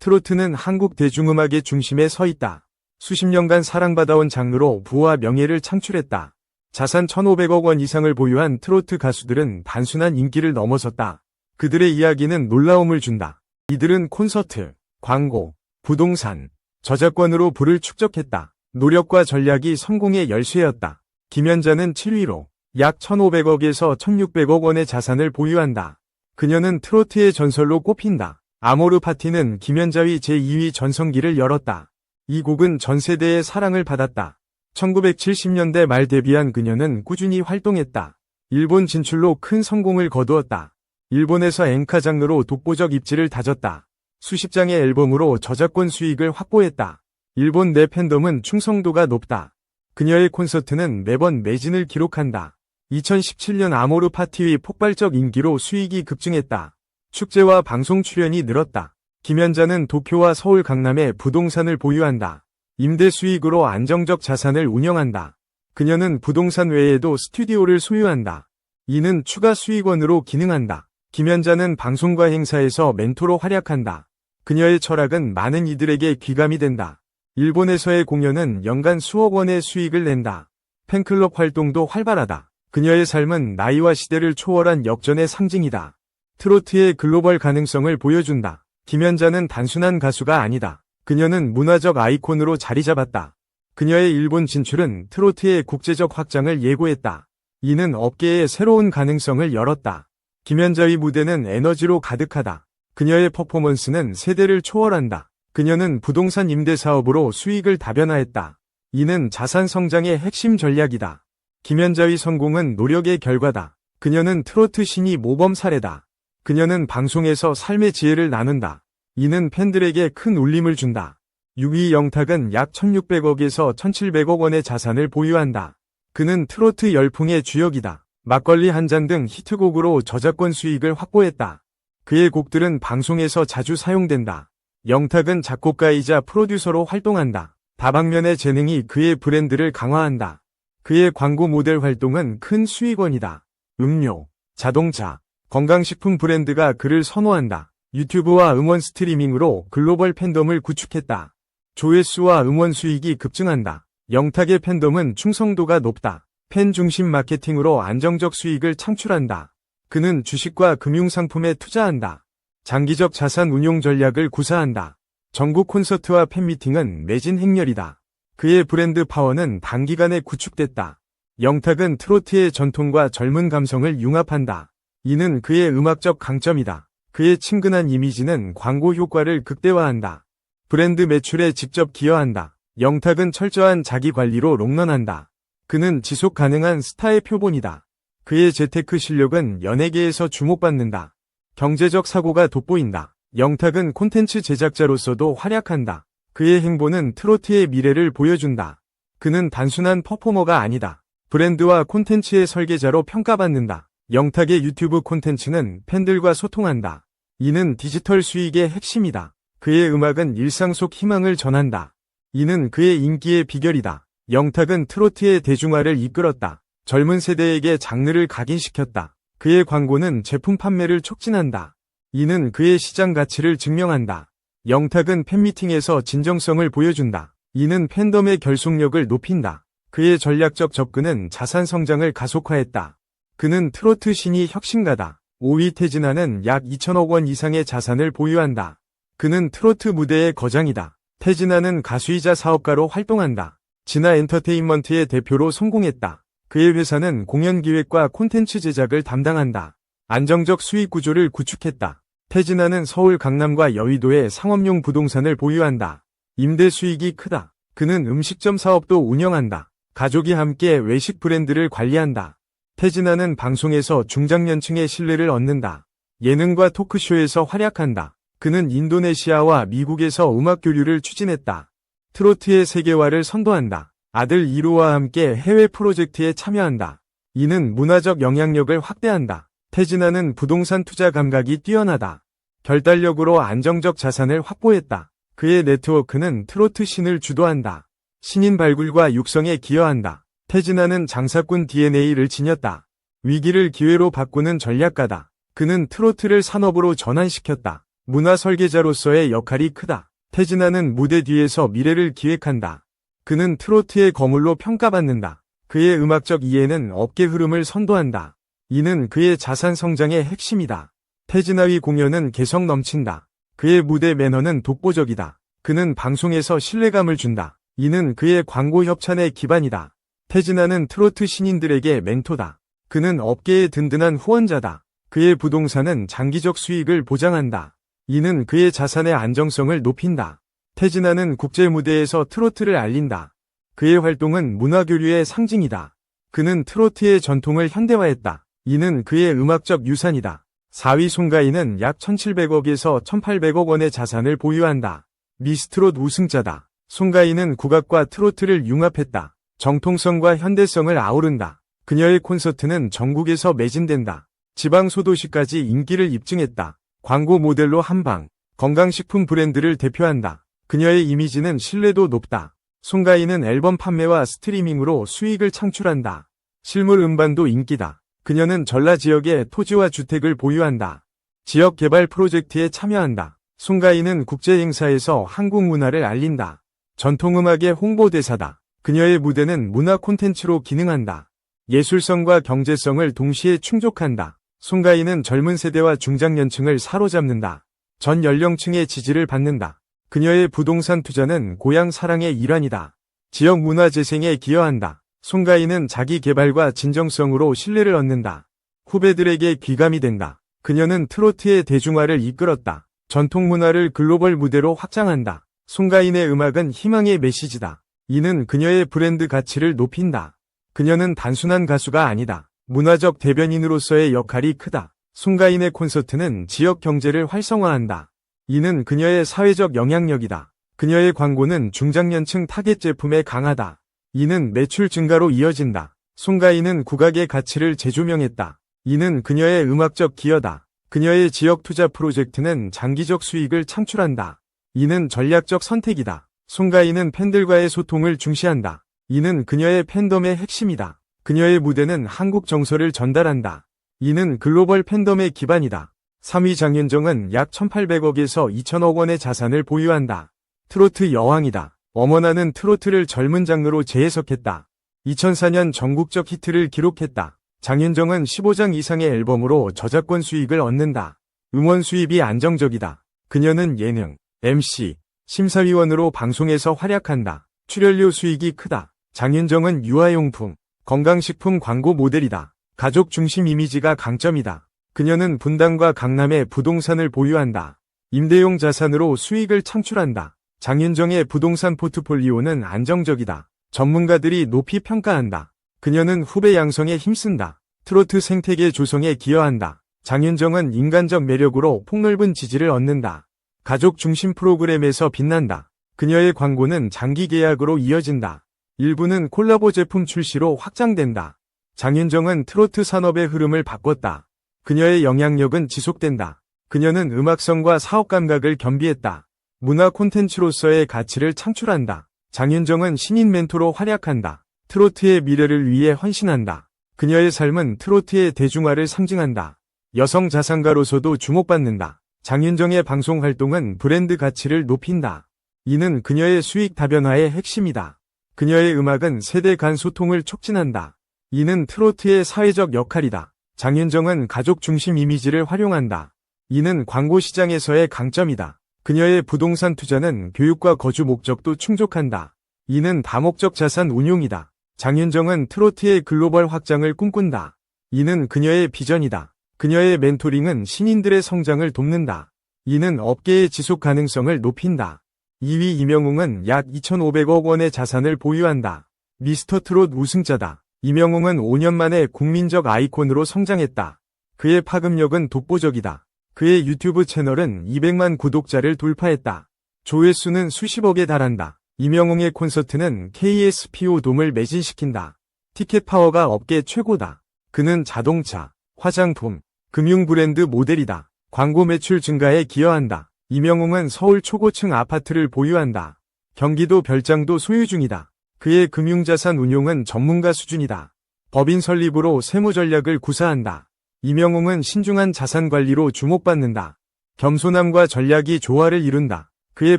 트로트는 한국 대중음악의 중심에 서 있다. 수십 년간 사랑받아온 장르로 부와 명예를 창출했다. 자산 1,500억 원 이상을 보유한 트로트 가수들은 단순한 인기를 넘어섰다. 그들의 이야기는 놀라움을 준다. 이들은 콘서트, 광고, 부동산, 저작권으로 부를 축적했다. 노력과 전략이 성공의 열쇠였다. 김연자는 7위로 약 1,500억에서 1,600억 원의 자산을 보유한다. 그녀는 트로트의 전설로 꼽힌다. 아모르 파티는 김연자의 제2위 전성기를 열었다. 이 곡은 전 세대의 사랑을 받았다. 1970년대 말 데뷔한 그녀는 꾸준히 활동했다. 일본 진출로 큰 성공을 거두었다. 일본에서 엔카 장르로 독보적 입지를 다졌다. 수십 장의 앨범으로 저작권 수익을 확보했다. 일본 내 팬덤은 충성도가 높다. 그녀의 콘서트는 매번 매진을 기록한다. 2017년 아모르 파티의 폭발적 인기로 수익이 급증했다. 축제와 방송 출연이 늘었다. 김연자는 도쿄와 서울 강남에 부동산을 보유한다. 임대 수익으로 안정적 자산을 운영한다. 그녀는 부동산 외에도 스튜디오를 소유한다. 이는 추가 수익원으로 기능한다. 김연자는 방송과 행사에서 멘토로 활약한다. 그녀의 철학은 많은 이들에게 귀감이 된다. 일본에서의 공연은 연간 수억 원의 수익을 낸다. 팬클럽 활동도 활발하다. 그녀의 삶은 나이와 시대를 초월한 역전의 상징이다. 트로트의 글로벌 가능성을 보여준다. 김연자는 단순한 가수가 아니다. 그녀는 문화적 아이콘으로 자리 잡았다. 그녀의 일본 진출은 트로트의 국제적 확장을 예고했다. 이는 업계에 새로운 가능성을 열었다. 김연자의 무대는 에너지로 가득하다. 그녀의 퍼포먼스는 세대를 초월한다. 그녀는 부동산 임대 사업으로 수익을 다변화했다. 이는 자산 성장의 핵심 전략이다. 김연자의 성공은 노력의 결과다. 그녀는 트로트 신이 모범 사례다. 그녀는 방송에서 삶의 지혜를 나눈다. 이는 팬들에게 큰 울림을 준다. 6위 영탁은 약 1600억에서 1700억 원의 자산을 보유한다. 그는 트로트 열풍의 주역이다. 막걸리 한 잔 등 히트곡으로 저작권 수익을 확보했다. 그의 곡들은 방송에서 자주 사용된다. 영탁은 작곡가이자 프로듀서로 활동한다. 다방면의 재능이 그의 브랜드를 강화한다. 그의 광고 모델 활동은 큰 수익원이다. 음료, 자동차, 건강식품 브랜드가 그를 선호한다. 유튜브와 음원 스트리밍으로 글로벌 팬덤을 구축했다. 조회수와 음원 수익이 급증한다. 영탁의 팬덤은 충성도가 높다. 팬 중심 마케팅으로 안정적 수익을 창출한다. 그는 주식과 금융상품에 투자한다. 장기적 자산 운용 전략을 구사한다. 전국 콘서트와 팬미팅은 매진 행렬이다. 그의 브랜드 파워는 단기간에 구축됐다. 영탁은 트로트의 전통과 젊은 감성을 융합한다. 이는 그의 음악적 강점이다. 그의 친근한 이미지는 광고 효과를 극대화한다. 브랜드 매출에 직접 기여한다. 영탁은 철저한 자기 관리로 롱런한다. 그는 지속 가능한 스타의 표본이다. 그의 재테크 실력은 연예계에서 주목받는다. 경제적 사고가 돋보인다. 영탁은 콘텐츠 제작자로서도 활약한다. 그의 행보는 트로트의 미래를 보여준다. 그는 단순한 퍼포머가 아니다. 브랜드와 콘텐츠의 설계자로 평가받는다. 영탁의 유튜브 콘텐츠는 팬들과 소통한다. 이는 디지털 수익의 핵심이다. 그의 음악은 일상 속 희망을 전한다. 이는 그의 인기의 비결이다. 영탁은 트로트의 대중화를 이끌었다. 젊은 세대에게 장르를 각인시켰다. 그의 광고는 제품 판매를 촉진한다. 이는 그의 시장 가치를 증명한다. 영탁은 팬미팅에서 진정성을 보여준다. 이는 팬덤의 결속력을 높인다. 그의 전략적 접근은 자산 성장을 가속화했다. 그는 트로트 신이 혁신가다. 5위 태진아는 약 2천억 원 이상의 자산을 보유한다. 그는 트로트 무대의 거장이다. 태진아는 가수이자 사업가로 활동한다. 진아 엔터테인먼트의 대표로 성공했다. 그의 회사는 공연 기획과 콘텐츠 제작을 담당한다. 안정적 수익 구조를 구축했다. 태진아는 서울 강남과 여의도에 상업용 부동산을 보유한다. 임대 수익이 크다. 그는 음식점 사업도 운영한다. 가족이 함께 외식 브랜드를 관리한다. 태진아는 방송에서 중장년층의 신뢰를 얻는다. 예능과 토크쇼에서 활약한다. 그는 인도네시아와 미국에서 음악 교류를 추진했다. 트로트의 세계화를 선도한다. 아들 이루와 함께 해외 프로젝트에 참여한다. 이는 문화적 영향력을 확대한다. 태진아는 부동산 투자 감각이 뛰어나다. 결단력으로 안정적 자산을 확보했다. 그의 네트워크는 트로트 신을 주도한다. 신인 발굴과 육성에 기여한다. 태진아는 장사꾼 DNA를 지녔다. 위기를 기회로 바꾸는 전략가다. 그는 트로트를 산업으로 전환시켰다. 문화 설계자로서의 역할이 크다. 태진아는 무대 뒤에서 미래를 기획한다. 그는 트로트의 거물로 평가받는다. 그의 음악적 이해는 업계 흐름을 선도한다. 이는 그의 자산 성장의 핵심이다. 태진아의 공연은 개성 넘친다. 그의 무대 매너는 독보적이다. 그는 방송에서 신뢰감을 준다. 이는 그의 광고 협찬의 기반이다. 태진아는 트로트 신인들에게 멘토다. 그는 업계의 든든한 후원자다. 그의 부동산은 장기적 수익을 보장한다. 이는 그의 자산의 안정성을 높인다. 태진아는 국제 무대에서 트로트를 알린다. 그의 활동은 문화 교류의 상징이다. 그는 트로트의 전통을 현대화했다. 이는 그의 음악적 유산이다. 4위 송가인은 약 1700억에서 1800억 원의 자산을 보유한다. 미스트롯 우승자다. 송가인은 국악과 트로트를 융합했다. 정통성과 현대성을 아우른다. 그녀의 콘서트는 전국에서 매진된다. 지방 소도시까지 인기를 입증했다. 광고 모델로 한방, 건강식품 브랜드를 대표한다. 그녀의 이미지는 신뢰도 높다. 송가인은 앨범 판매와 스트리밍으로 수익을 창출한다. 실물 음반도 인기다. 그녀는 전라 지역에 토지와 주택을 보유한다. 지역 개발 프로젝트에 참여한다. 송가인은 국제 행사에서 한국 문화를 알린다. 전통음악의 홍보대사다. 그녀의 무대는 문화 콘텐츠로 기능한다. 예술성과 경제성을 동시에 충족한다. 송가인은 젊은 세대와 중장년층을 사로잡는다. 전 연령층의 지지를 받는다. 그녀의 부동산 투자는 고향 사랑의 일환이다. 지역 문화 재생에 기여한다. 송가인은 자기 개발과 진정성으로 신뢰를 얻는다. 후배들에게 귀감이 된다. 그녀는 트로트의 대중화를 이끌었다. 전통 문화를 글로벌 무대로 확장한다. 송가인의 음악은 희망의 메시지다. 이는 그녀의 브랜드 가치를 높인다. 그녀는 단순한 가수가 아니다. 문화적 대변인으로서의 역할이 크다. 송가인의 콘서트는 지역 경제를 활성화한다. 이는 그녀의 사회적 영향력이다. 그녀의 광고는 중장년층 타겟 제품에 강하다. 이는 매출 증가로 이어진다. 송가인은 국악의 가치를 재조명했다. 이는 그녀의 음악적 기여다. 그녀의 지역 투자 프로젝트는 장기적 수익을 창출한다. 이는 전략적 선택이다. 송가인은 팬들과의 소통을 중시한다. 이는 그녀의 팬덤의 핵심이다. 그녀의 무대는 한국 정서를 전달한다. 이는 글로벌 팬덤의 기반이다. 3위 장윤정은 약 1800억에서 2000억 원의 자산을 보유한다. 트로트 여왕이다. 어머나는 트로트를 젊은 장르로 재해석했다. 2004년 전국적 히트를 기록했다. 장윤정은 15장 이상의 앨범으로 저작권 수익을 얻는다. 음원 수입이 안정적이다. 그녀는 예능, MC, 심사위원으로 방송에서 활약한다. 출연료 수익이 크다. 장윤정은 유아용품, 건강식품 광고 모델이다. 가족 중심 이미지가 강점이다. 그녀는 분당과 강남에 부동산을 보유한다. 임대용 자산으로 수익을 창출한다. 장윤정의 부동산 포트폴리오는 안정적이다. 전문가들이 높이 평가한다. 그녀는 후배 양성에 힘쓴다. 트로트 생태계 조성에 기여한다. 장윤정은 인간적 매력으로 폭넓은 지지를 얻는다. 가족 중심 프로그램에서 빛난다. 그녀의 광고는 장기 계약으로 이어진다. 일부는 콜라보 제품 출시로 확장된다. 장윤정은 트로트 산업의 흐름을 바꿨다. 그녀의 영향력은 지속된다. 그녀는 음악성과 사업 감각을 겸비했다. 문화 콘텐츠로서의 가치를 창출한다. 장윤정은 신인 멘토로 활약한다. 트로트의 미래를 위해 헌신한다. 그녀의 삶은 트로트의 대중화를 상징한다. 여성 자산가로서도 주목받는다. 장윤정의 방송 활동은 브랜드 가치를 높인다. 이는 그녀의 수익 다변화의 핵심이다. 그녀의 음악은 세대 간 소통을 촉진한다. 이는 트로트의 사회적 역할이다. 장윤정은 가족 중심 이미지를 활용한다. 이는 광고 시장에서의 강점이다. 그녀의 부동산 투자는 교육과 거주 목적도 충족한다. 이는 다목적 자산 운용이다. 장윤정은 트로트의 글로벌 확장을 꿈꾼다. 이는 그녀의 비전이다. 그녀의 멘토링은 신인들의 성장을 돕는다. 이는 업계의 지속 가능성을 높인다. 2위 이명웅은 약 2,500억 원의 자산을 보유한다. 미스터 트롯 우승자다. 이명웅은 5년 만에 국민적 아이콘으로 성장했다. 그의 파급력은 독보적이다. 그의 유튜브 채널은 200만 구독자를 돌파했다. 조회수는 수십억에 달한다. 이명웅의 콘서트는 KSPO 돔을 매진시킨다. 티켓 파워가 업계 최고다. 그는 자동차, 화장품, 금융 브랜드 모델이다. 광고 매출 증가에 기여한다. 이명웅은 서울 초고층 아파트를 보유한다. 경기도 별장도 소유 중이다. 그의 금융자산 운용은 전문가 수준이다. 법인 설립으로 세무 전략을 구사한다. 이명웅은 신중한 자산 관리로 주목받는다. 겸손함과 전략이 조화를 이룬다. 그의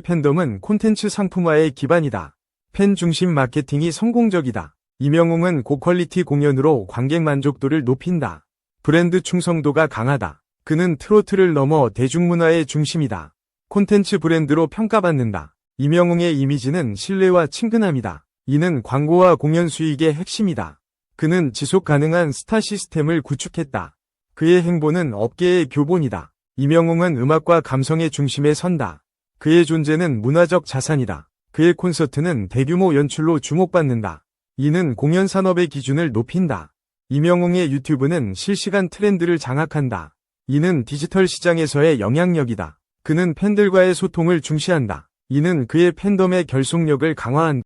팬덤은 콘텐츠 상품화의 기반이다. 팬 중심 마케팅이 성공적이다. 이명웅은 고퀄리티 공연으로 관객 만족도를 높인다. 브랜드 충성도가 강하다. 그는 트로트를 넘어 대중문화의 중심이다. 콘텐츠 브랜드로 평가받는다. 이명웅의 이미지는 신뢰와 친근함이다. 이는 광고와 공연 수익의 핵심이다. 그는 지속 가능한 스타 시스템을 구축했다. 그의 행보는 업계의 교본이다. 이명웅은 음악과 감성의 중심에 선다. 그의 존재는 문화적 자산이다. 그의 콘서트는 대규모 연출로 주목받는다. 이는 공연 산업의 기준을 높인다. 이명웅의 유튜브는 실시간 트렌드를 장악한다. 이는 디지털 시장에서의 영향력이다. 그는 팬들과의 소통을 중시한다. 이는 그의 팬덤의 결속력을 강화한다.